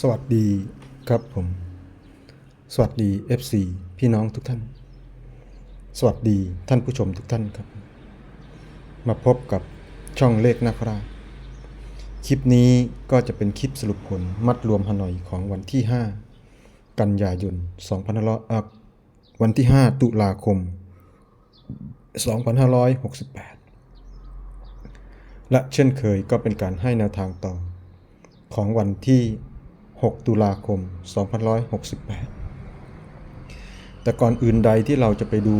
สวัสดีครับผม สวัสดี FC พี่น้องทุกท่าน สวัสดีท่านผู้ชมทุกท่านครับ มาพบกับช่องเลขนาคราคลิปนี้ก็จะเป็นคลิปสรุปผลมัดรวมฮานอยของวันที่ 5 กันยายน2 5 0 0อะวันที่ 5 ตุลาคม 2568 และเช่นเคยก็เป็นการให้แนวทางต่อของวันที่ 6 ตุลาคม 2568 แต่ก่อนอื่นใดที่เราจะไปดู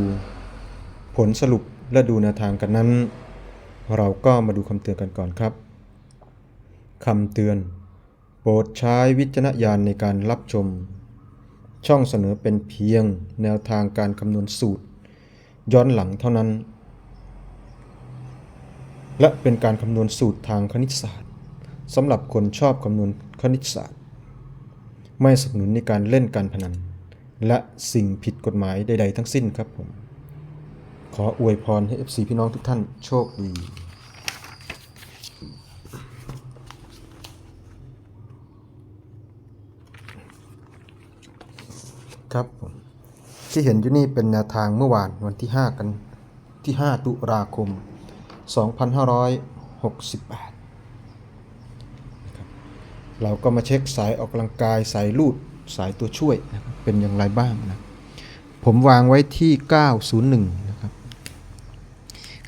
ผลสรุปและดูแนวทางกันนั้น เราก็มาดูคำเตือนกันก่อนครับคำเตือน โปรดใช้วิจารณญาณในการรับชม ช่องเสนอเป็นเพียงแนวทางการคำนวณสูตร ย้อนหลังเท่านั้น และเป็นการคำนวณสูตรทางคณิตศาสตร์สำหรับคนชอบคำนวณคณิตศาสตร์ ไม่สนับสนุนในการเล่นการพนัน และสิ่งผิดกฎหมายใด ๆ ทั้งสิ้นครับผม ขออวยพรให้ FC พี่น้องทุกท่านโชคดีครับผมที่เห็นอยู่นี่เป็นแนวทางเมื่อวานวันที่ 5 กันที่ 5 ตุลาคม 2568นะครับ เราก็มาเช็คสายออกกำลังกายสายลูดสายตัวช่วยนะครับเป็นอย่างไรบ้างนะผมวางไว้ที่ 901 นะครับ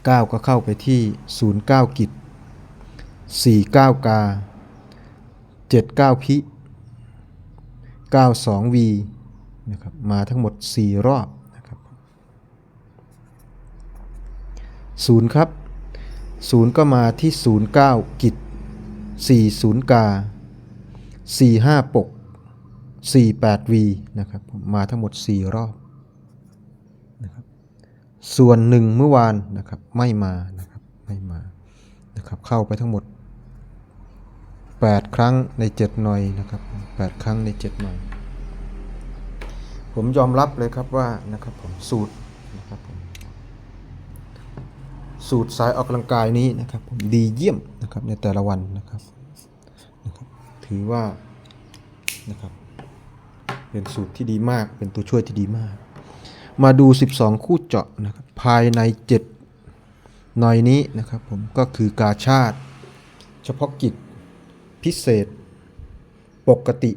9 ก็เข้าไปที่ 09 กิจ 49 กา 79 พิ92 วีนะครับมาทั้งหมด 4 รอบนะครับ0ครับ 0 ก็มาที่ 09 กิจ 40 กา 45 ปก 48วีนะครับมาทั้งหมด 4 รอบส่วนหนึ่งเมื่อวานนะครับไม่มานะครับไม่มานะครับเข้าไปทั้งหมด 8 ครั้งใน 7 หน่อยนะครับ 8 ครั้งใน 7 หน่อย ผมยอมรับเลยครับว่านะครับผมสูตรนะครับผมสูตรสายออกกำลังกายนี้นะครับผมดีเยี่ยมนะครับในแต่ละวันนะครับ ถือว่านะครับเป็นสูตรที่ดีมากเป็นตัวช่วยที่ดีมาก มาดู 12 คู่เจาะนะครับภายใน 7 หน่อยนี้นะครับผมก็คือกาชาติเฉพาะกิจ พิเศษ ปกติ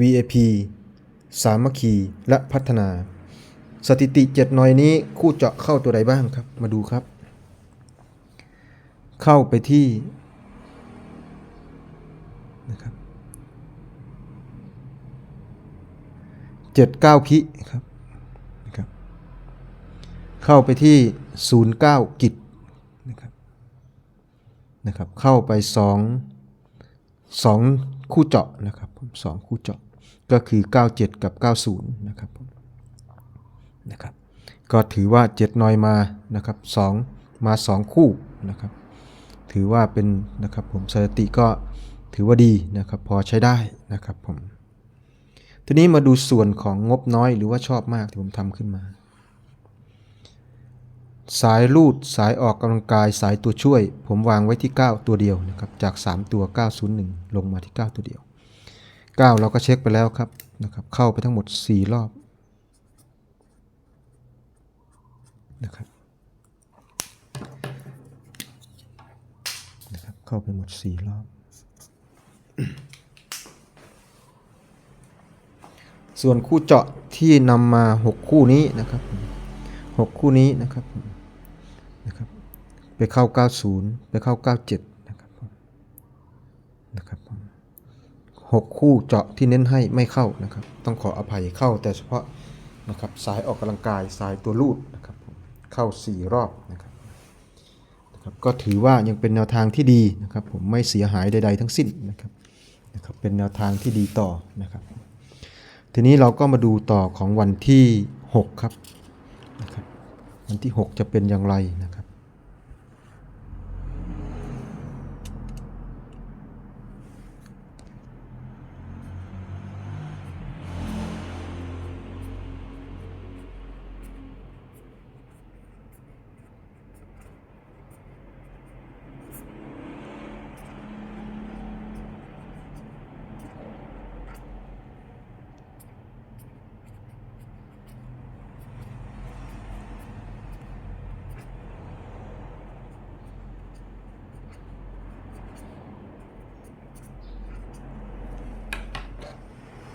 VAP สามัคคีและพัฒนา สถิติ 7 หน่อยนี้คู่เจาะเข้าตัวใดบ้างครับ มาดูครับ เข้าไปที่นะครับ 79พิครับนะครับ เข้าไปที่09กิจนะครับนะครับ เข้าไป2 2คู่เจาะนะครับผมสองคู่เจาะก็คือ 97 กับ 90 นะครับนะครับ ก็ถือว่า 7 น้อยมานะครับ2มา 2 คู่นะครับ ถือว่าเป็นนะครับผมสถิติก็ถือว่าดีนะครับ พอใช้ได้นะครับผม ทีนี้มาดูส่วนของงบน้อยหรือว่าชอบมากที่ผมทำขึ้นมา สายลูดสายออกกำลังกายสายตัวช่วย ผมวางไว้ที่ 9 ตัวเดียวนะครับจาก 3 ตัว 901 ลงมาที่ 9 ตัวเดียว 9 เราก็เช็คไปแล้วครับนะครับเข้าไปทั้งหมด 4 รอบนะครับนะครับเข้าไปหมด 4 รอบ ส่วนคู่เจาะที่นำมา 6 คู่นี้นะครับ 6 คู่นี้นะครับนะครับ ไปเข้า 90 ไปเข้า 97 นะครับนะครับหกคู่เจาะที่เน้นให้ไม่เข้านะครับ ต้องขออภัยเข้าแต่เฉพาะนะครับสายออกกำลังกายสายตัวลูดนะครับเข้า 4 รอบนะครับนะครับก็ถือว่ายังเป็นแนวทางที่ดีนะครับ ผมไม่เสียหายใด ๆ ทั้งสิ้นนะครับนะครับเป็นแนวทางที่ดีต่อนะครับ ทีนี้เราก็มาดูต่อของวันที่ 6 ครับนะครับวันที่ 6 จะเป็นอย่างไรนะ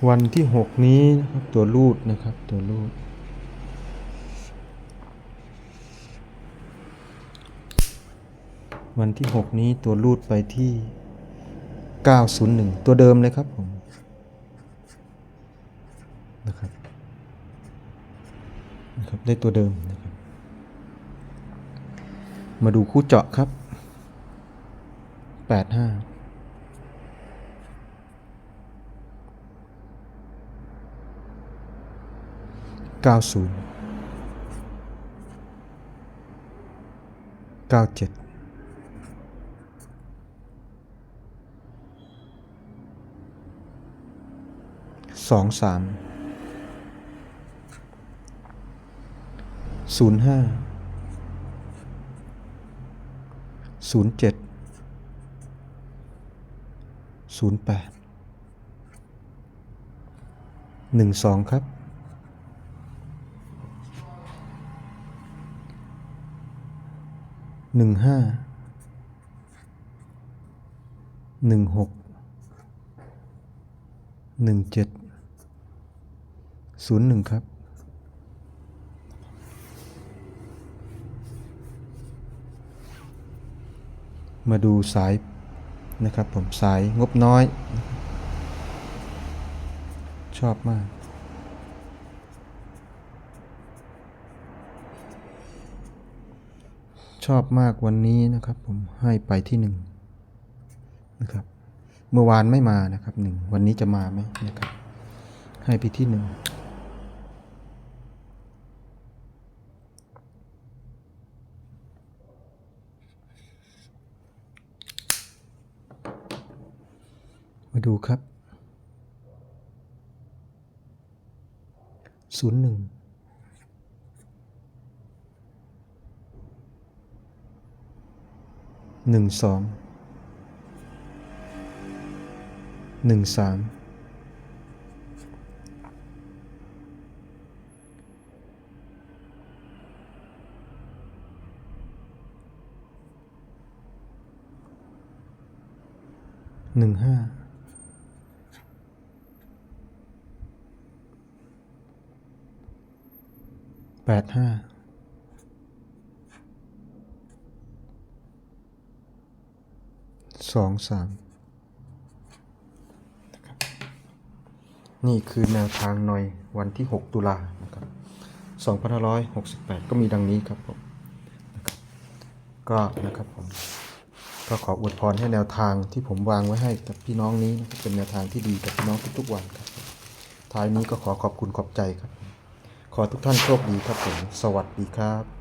วันที่หกนี้นะครับตัวรูดนะครับตัวรูด วันที่หกนี้ตัวรูดไปที่เก้าศูนย์หนึ่งตัวเดิมเลยครับผมนะครับนะครับได้ตัวเดิมนะครับ มาดูคู่เจาะครับแปดห้า 90 97 2 3 0 5 0 7 0 8 1 2 ครับ หนึ่งห้าหนึ่งหกหนึ่งเจ็ดศูนย์หนึ่งครับ มาดูสายนะครับผมสายงบน้อย ชอบมาก ชอบมากวันนี้นะครับ ผมให้ไปที่หนึ่งนะครับ เมื่อวานไม่มานะครับหนึ่งวันนี้จะมาไหมนะครับ ให้ไปที่หนึ่งมาดูครับศูนย์หนึ่ง หนึ่งสองหนึ่งสามหนึ่งห้าแปดห้า สองสามนี่คือแนวทางหน่อยวันที่ 6 ตุลานะครับ2568 ก็มีดังนี้ครับผมนะครับก็นะครับผมก็ขออวยพรให้แนวทางที่ผมวางไว้ให้กับพี่น้องนี้นะครับเป็นแนวทางที่ดีกับพี่น้องทุกๆวันครับ ท้ายนี้ก็ขอขอบคุณขอบใจครับ ขอทุกท่านโชคดีครับผม สวัสดีครับ